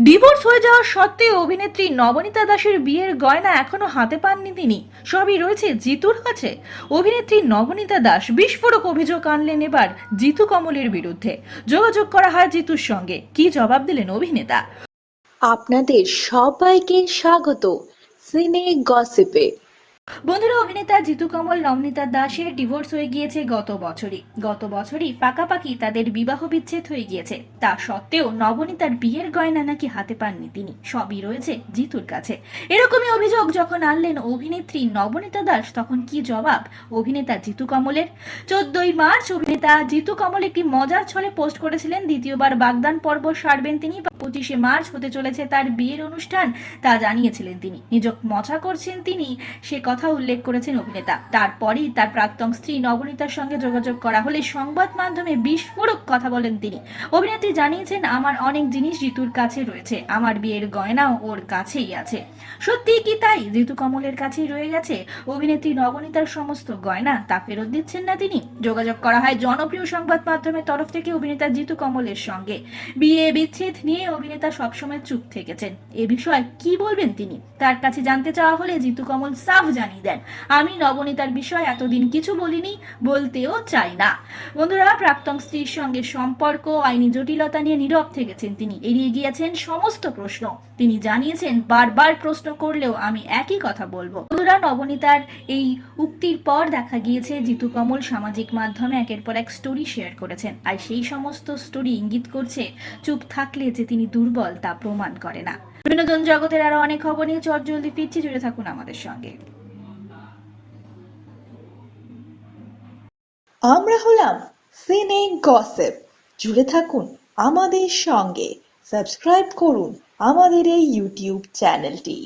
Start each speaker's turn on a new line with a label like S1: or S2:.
S1: Divorce হয়ে যাওয়া সত্ত্বেও অভিনেত্রী নবনীতা দাসের বিয়ের গয়না এখনও হাতে পাননি তিনি। সবই রয়েছে জিতুর কাছে। অভিনেত্রী নবনীতা দাস বিস্ফোরক অভিযোগ আনলেন এবার জিতু কমলের বিরুদ্ধে। যোগাযোগ করা হয় জিতুর সঙ্গে। কি জবাব দিলেন অভিনেতা?
S2: আপনাদের সবাইকে স্বাগত। সিনে গসিপে।
S1: বন্ধুরা, অভিনেতা জিতু কমল, নবনীতা দাসের ডিভোর্স হয়ে গিয়েছে গত বছরই। গত বছরই পাকাপাকি তাদের বিবাহ বিচ্ছেদ হয়ে গিয়েছে। তা সত্ত্বেও নবনীতার বিয়ের গয়না নাকি হাতে পাননি তিনি। সবই রয়েছে জিতুর কাছে। এরকমই অভিযোগ যখন আনলেন অভিনেত্রী নবনীতা দাস, তখন কি জবাব অভিনেতা জিতু কমলের? চোদ্দই মার্চ অভিনেতা জিতু কমল একটি মজার ছলে পোস্ট করেছিলেন, দ্বিতীয়বার বাগদান পর্ব সারবেন তিনি। পঁচিশে মার্চ হতে চলেছে তার বিয়ের অনুষ্ঠান, তা জানিয়েছিলেন তিনি। নিজক মজা করছেন তিনি, সে কথা উল্লেখ করেছেন অভিনেতা। তারপরেই তার প্রাক্তন স্ত্রী নবনীতার সঙ্গে যোগাযোগ করা হলে সংবাদ মাধ্যমে বিস্ফোরক কথা বলেন তিনি। অভিনেত্রী জানিয়েছেন, আমার অনেক জিনিস ঋতুর কাছে রয়েছে। আমার বিয়ের গয়নাও ওর কাছেই আছে। সত্যি কি তাই? ঋতু কমলের কাছেই রয়ে গেছে? অভিনেত্রী নবনীতার সমস্ত গয়না তা ফেরত দিচ্ছেন না তিনি? যোগাযোগ করা হয় জনপ্রিয় সংবাদ মাধ্যমের তরফ থেকে অভিনেতা জিতু কমলের সঙ্গে। বিয়ে বিচ্ছেদ নিয়ে অভিনেতা সবসময় চুপ থেকেছেন। এ বিষয়ে কি বলবেন তিনি? তার কাছে জানতে চাওয়া হলে জিতু কমল সাফ জানিয়ে দেন। আমি নবনীতার বিষয়ে এতদিন কিছু বলিনি, বলতেও চাই না। বন্ধুরা, প্রাক্তন স্ত্রীর সঙ্গে সম্পর্ক, আইনি জটিলতা নিয়ে নীরব থেকেছেন তিনি। এড়িয়ে গিয়েছেন সমস্ত প্রশ্ন। তিনি জানিয়েছেন, বারবার প্রশ্ন করলেও আমি একই কথা বলব। বন্ধুরা, নবনীতার এই উক্তির পর দেখা গিয়েছে জিতু কমল সামাজিক মাধ্যমে একের পর এক স্টোরি শেয়ার করেছেন। আর সেই সমস্ত স্টোরি ইঙ্গিত করছে, চুপ থাকলে যে তিনি দুর্বল তা প্রমাণ করে না। বিনোদন জগতের আরও অনেক খবর নিয়ে চট জলদি ফিরছি, জুড়ে থাকুন আমাদের সঙ্গে।
S2: আমরা হলাম সিনে গসেপ জুড়ে থাকুন আমাদের সঙ্গে। সাবস্ক্রাইব করুন আমাদের এই ইউটিউব চ্যানেলটি